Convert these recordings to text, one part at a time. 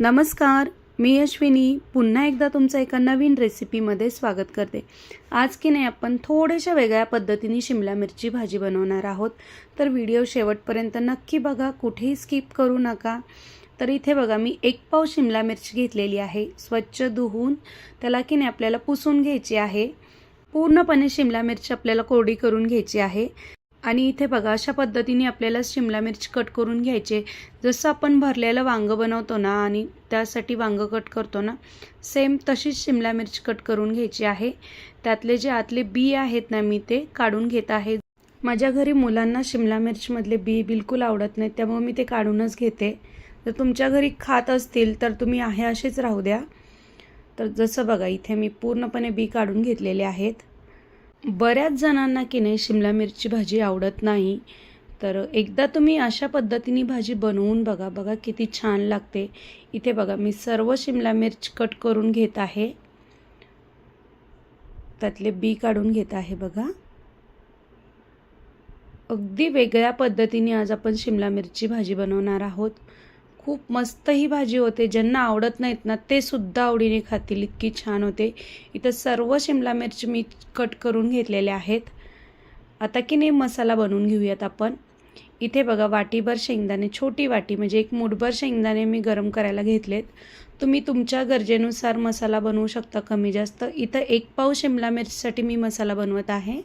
नमस्कार मी अश्विनी. पुन्हा एकदा तुमचं एका नवीन रेसिपीमध्ये स्वागत करते. आज की नाही आपण थोड्याशा वेगळ्या पद्धतीने शिमला मिरची भाजी बनवणार आहोत. तर व्हिडिओ शेवटपर्यंत नक्की बघा कुठेही स्किप करू नका. तर इथे बघा मी एक पाव शिमला मिरची घेतलेली आहे स्वच्छ धुवून. त्याला की नाही आपल्याला पुसून घ्यायची आहे. पूर्णपणे शिमला मिरची आपल्याला कोरडी करून घ्यायची आहे. आणि इथे बघा अशा पद्धतीने आपल्याला शिमला मिरची कट करून घ्यायचे. जसं आपण भरलेलं वांगं बनवतो ना आणि त्यासाठी वांगं कट करतो ना सेम तशीच शिमला मिरची कट करून घ्यायची आहे. त्यातले जे आतले बी आहेत ना मी ते काढून घेत आहे. माझ्या घरी मुलांना शिमला मिरचीमधले बी बिलकुल आवडत नाहीत त्यामुळे मी ते काढूनच घेते. जर तुमच्या घरी खात असतील तर तुम्ही आहे असेच राहू द्या. तर जसं बघा इथे मी पूर्णपणे बी काढून घेतलेले आहेत. बऱ्याच जणांना की नाही शिमला मिरची भाजी आवडत नाही. तर एकदा तुम्ही अशा पद्धतीने भाजी बनवून बघा बघा किती छान लागते. इथे बघा मी सर्व शिमला मिर्च कट करून घेत आहे. त्यातले बी काढून घेत आहे बघा. अगदी वेगळ्या पद्धतीने आज आपण शिमला मिरची भाजी बनवणार आहोत. खूप मस्त ही भाजी होते. ज्यांना आवडत नाहीत ना ते सुद्धा आवडीने खातील. इतकी छान होते. इथं सर्व शिमला मिरची मी कट करून घेतलेल्या आहेत. आता की नाही मसाला बनवून घेऊयात आपण. इथे बघा वाटीभर शेंगदाणे छोटी वाटी म्हणजे एक मुठभर शेंगदाणे मी गरम करायला घेतलेत. तुम्ही तुमच्या गरजेनुसार मसाला बनवू शकता कमी जास्त. इथं एक पाव शिमला मिरचीसाठी मी मसाला बनवत आहे.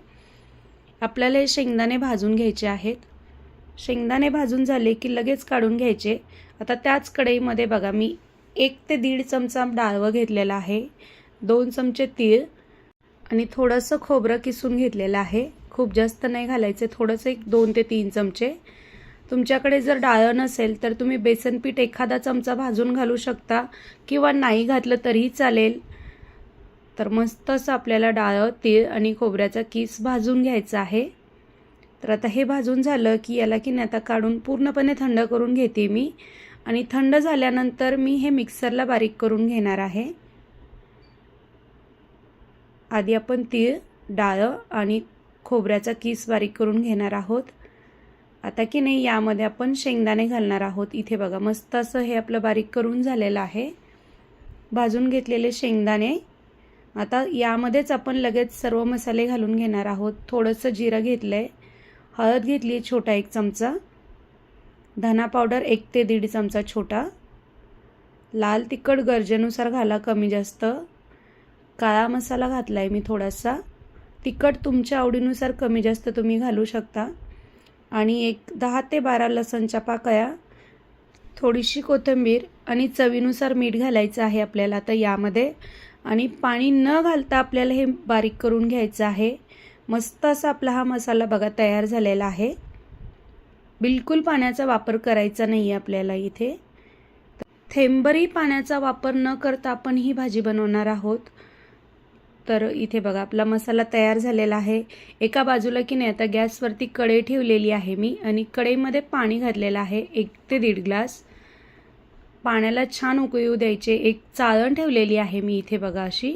आपल्याला हे शेंगदाणे भाजून घ्यायचे आहेत. शेंगदाणे भाजून झाले की लगेच काढून घ्यायचे. आता त्याच कढईमध्ये बघा मी एक ते दीड चमचा डाळवं घेतलेला आहे दोन चमचे तीळ आणि थोडंसं खोबरं किसून घेतलेलं आहे. खूप जास्त नाही घालायचं थोडंसं एक दोन ते तीन चमचे. तुमच्याकडे जर डाळं नसेल तर तुम्ही बेसन पीठ एखादा चमचा भाजून घालू शकता किंवा नाही घातलं तरीही चालेल. तर मस्तच आपल्याला डाळं तीळ आणि खोबऱ्याचा किस भाजून घ्यायचा आहे. तर आता हे भाजून झालं की याला की नाही आता काढून पूर्णपणे थंड करून घेते मी. आणि थंड झाल्यानंतर मी हे मिक्सरला बारीक करून घेणार आहे. आधी आपण तीळ डाळं आणि खोबऱ्याचा किस बारीक करून घेणार आहोत. आता की नाही यामध्ये आपण शेंगदाणे घालणार आहोत. इथे बघा मस्त असं हे आपलं बारीक करून झालेलं आहे. भाजून घेतलेले शेंगदाणे. आता यामध्येच आपण लगेच सर्व मसाले घालून घेणार आहोत. थोडंसं जिरं घेतलं आहे हळद घेतली छोटा एक चमचा. धना पावडर एक ते दीड चमचा छोटा लाल तिखट गरजेनुसार घाला कमी जास्त. काळा मसाला घातला आहे मी थोडासा. तिखट तुमच्या आवडीनुसार कमी जास्त तुम्ही घालू शकता. आणि एक दहा ते बारा लसणच्या पाकळ्या थोडीशी कोथिंबीर आणि चवीनुसार मीठ घालायचं आहे आपल्याला आता यामध्ये. आणि पाणी न घालता आपल्याला हे बारीक करून घ्यायचं आहे. मस्त असा आपला हा मसाला बघा तयार झालेला आहे. बिलकुल पाण्याचा वापर करायचा नाही आहे आपल्याला इथे. थेंबरी पाण्याचा वापर न करता आपण ही भाजी बनवणार आहोत. तर इथे बघा आपला मसाला तयार झालेला आहे. एका बाजूला की नाही आता गॅसवरती कढई ठेवलेली आहे मी आणि कढईमध्ये पाणी घातलेलं आहे एक ते दीड ग्लास. पाण्याला छान उकळू द्यायचे एक चाळण ठेवलेली आहे मी इथे बघा अशी.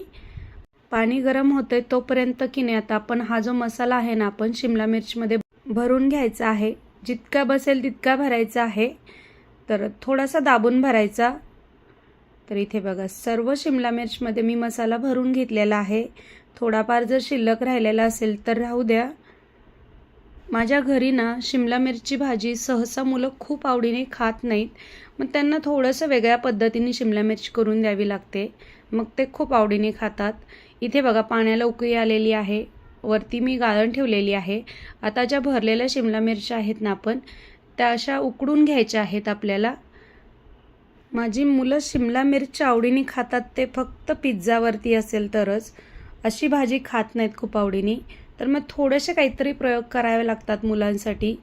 पाणी गरम होते तोपर्यंत की नाही आता आपण हा जो मसाला आहे ना आपण शिमला मिरचीमध्ये भरून घ्यायचा आहे. जितका बसेल तितका भरायचा आहे. तर थोडासा दाबून भरायचा. तर इथे बघा सर्व शिमला मिरचमध्ये मी मसाला भरून घेतलेला आहे. थोडाफार जर शिल्लक राहिलेला असेल तर राहू द्या. माझ्या घरी ना शिमला मिरची भाजी सहसा मुलं खूप आवडीने खात नाहीत. मग त्यांना थोडंसं वेगळ्या पद्धतीने शिमला मिरची करून द्यावी लागते. मग ते खूप आवडीने खातात. इथे बघा पाण्याला उकळी आलेली आहे. वरती मी गाळण ठेवलेली आहे. आता ज्या भरलेल्या शिमला मिरच्या आहेत ना आपण त्या अशा उकडून घ्यायच्या आहेत आपल्याला. माझी मुलं शिमला मिरच्या आवडीने खातात ते फक्त पिझ्झावरती असेल तरच. अशी भाजी खात नाहीत खूप आवडीने. तर मग थोडेसे काहीतरी प्रयोग करावे लागतात मुलांसाठी.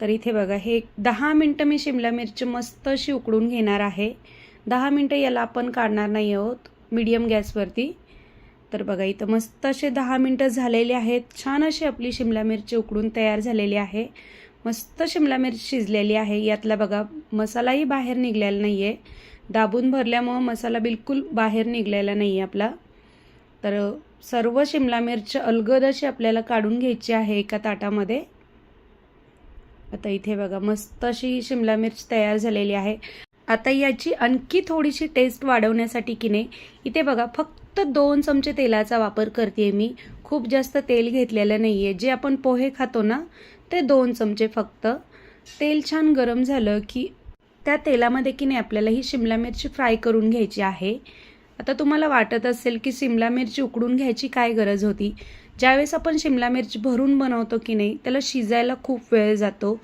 तर इथे बघा हे एक दहा मिनटं मी शिमला मिरची मस्त अशी उकडून घेणार आहे. दहा मिनटं याला आपण काढणार नाही आहोत मीडियम गॅसवरती. तर बघा इथं मस्त असे दहा मिनटं झालेले आहेत. छान अशी आपली शिमला मिरची उकडून तयार झालेली आहे. मस्त शिमला मिरची शिजलेली आहे. यातला बघा मसालाही बाहेर निघलेला नाही आहे दाबून भरल्यामुळं मसाला बिलकुल बाहेर निघलेला नाही आहे आपला. तर सर्व शिमला मिरची अलगद अशी आपल्याला काढून घ्यायची आहे एका ताटामध्ये. आता इथे बघा मस्त अशी शिमला मिरच तयार झालेली आहे. आता याची आणखी थोडीशी टेस्ट वाढवण्यासाठी की नाही इथे बघा फक्त दोन चमचे तेलाचा वापर करते मी. खूप जास्त तेल घेतलेलं नाही आहे जे आपण पोहे खातो ना ते दोन चमचे फक्त. तेल छान गरम झालं की त्या तेलामध्ये की नाही आपल्याला ही शिमला मिरची फ्राय करून घ्यायची आहे. आता तुम्हाला वाटत असेल की शिमला मिरची उकडून घ्यायची काय गरज होती? ज्यावेळेस आपण शिमला मिरची भरून बनवतो की नाही त्याला शिजायला खूप वेळ जातो.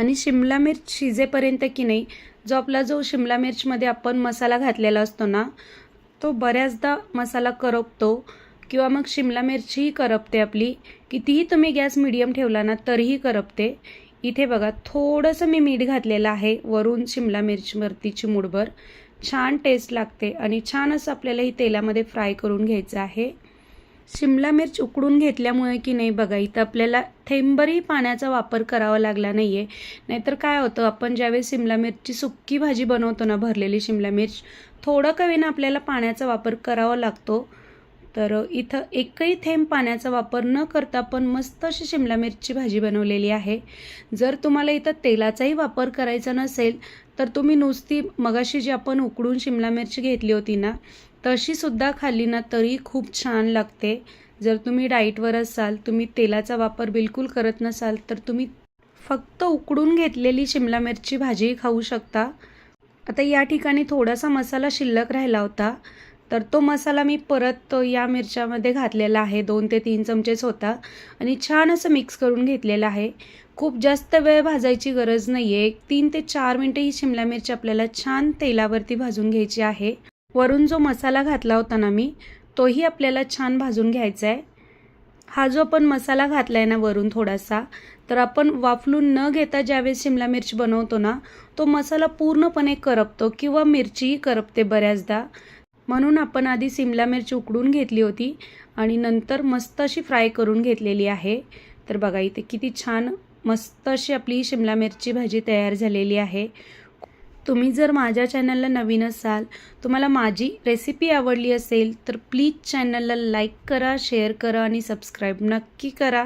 आणि शिमला मिर्च शिजेपर्यंत की नाही जो आपला जो शिमला मिरचमध्ये आपण मसाला घातलेला असतो ना तो बऱ्याचदा मसाला करपतो किंवा मग शिमला मिरचीही करपते आपली. कितीही तुम्ही गॅस मिडियम ठेवला ना तरीही करपते. इथे बघा थोडंसं मी मीठ घातलेलं आहे वरून शिमला मिरचीवरती चिमूडभर छान टेस्ट लागते आणि छान असं आपल्याला ही तेलामध्ये फ्राय करून घ्यायचं आहे. शिमला मिर्च उकडून घेतल्यामुळे की नाही बघा इथं आपल्याला थेंबरही पाण्याचा वापर करावा लागला नाही आहे नाहीतर काय होतं आपण ज्यावेळेस शिमला मिरची सुक्की भाजी बनवतो ना भरलेली शिमला मिर्च थोडं का आपल्याला पाण्याचा वापर करावा लागतो. तर इथं एकही थेंब पाण्याचा वापर न करता पण मस्त अशी शिमला मिरची भाजी बनवलेली आहे. जर तुम्हाला इथं तेलाचाही वापर करायचा नसेल तर तुम्ही नुसती मगाशी जी आपण उकडून शिमला मिरची घेतली होती ना तशीसुद्धा खाल्ली ना तरी खूप छान लागते. जर तुम्ही डाईटवर असाल तुम्ही तेलाचा वापर बिलकुल करत नसाल तर तुम्ही फक्त उकडून घेतलेली शिमला मिरची भाजी खाऊ शकता. आता या ठिकाणी थोडासा मसाला शिल्लक राहिला होता तर तो मसाला मी परत या मिरच्यामध्ये घातलेला आहे. दोन ते तीन चमचेच होता आणि छान असं मिक्स करून घेतलेलं आहे. खूप जास्त वेळ भाजायची गरज नाही आहे एक तीन ते चार मिनटं ही शिमला मिरची आपल्याला छान तेलावरती भाजून घ्यायची आहे. वरून जो मसाला घातला होता ना मी तोही आपल्याला छान भाजून घ्यायचा आहे हा जो आपण मसाला घातला आहे ना वरून थोडासा तर आपण वाफलून न घेता ज्यावेळेस शिमला मिरची बनवतो ना तो मसाला पूर्णपणे करपतो किंवा मिरचीही करपते बऱ्याचदा. म्हणून आपण आधी शिमला मिरची उकडून घेतली होती आणि नंतर मस्त अशी फ्राय करून घेतलेली आहे. तर बघा इथे किती छान मस्त अशी आपली शिमला मिरची भाजी तयार झालेली आहे. तुम्ही जर माझ्या चॅनलला नवीन असाल तुम्हाला माझी रेसिपी आवडली असेल तर प्लीज चॅनलला लाईक करा शेअर करा आणि सबस्क्राईब नक्की करा.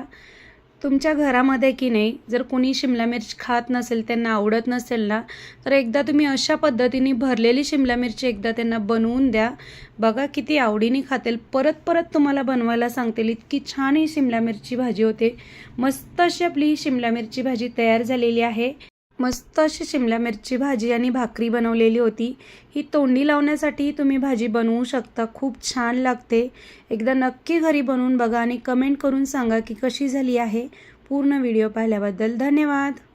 तुमच्या घरामध्ये की नाही जर कोणी शिमला मिरची खात नसेल त्यांना आवडत नसेल ना तर एकदा तुम्ही अशा पद्धतीने भरलेली शिमला मिरची एकदा त्यांना बनवून द्या. बघा किती आवडीने खातील. परत परत तुम्हाला बनवायला सांगतील इतकी छान ही शिमला मिरची भाजी होते. मस्त अशी आपली शिमला मिरची भाजी तयार झालेली आहे. मस्त अशी शिमला मिरची भाजी आणि भाकरी बनवलेली होती. ही तोंडी लावण्यासाठी तुम्ही भाजी बनवू शकता. खूप छान लागते. एकदा नक्की घरी बनवून बघा आणि कमेंट करून सांगा की कशी झाली आहे. पूर्ण व्हिडिओ पाहिल्याबद्दल धन्यवाद.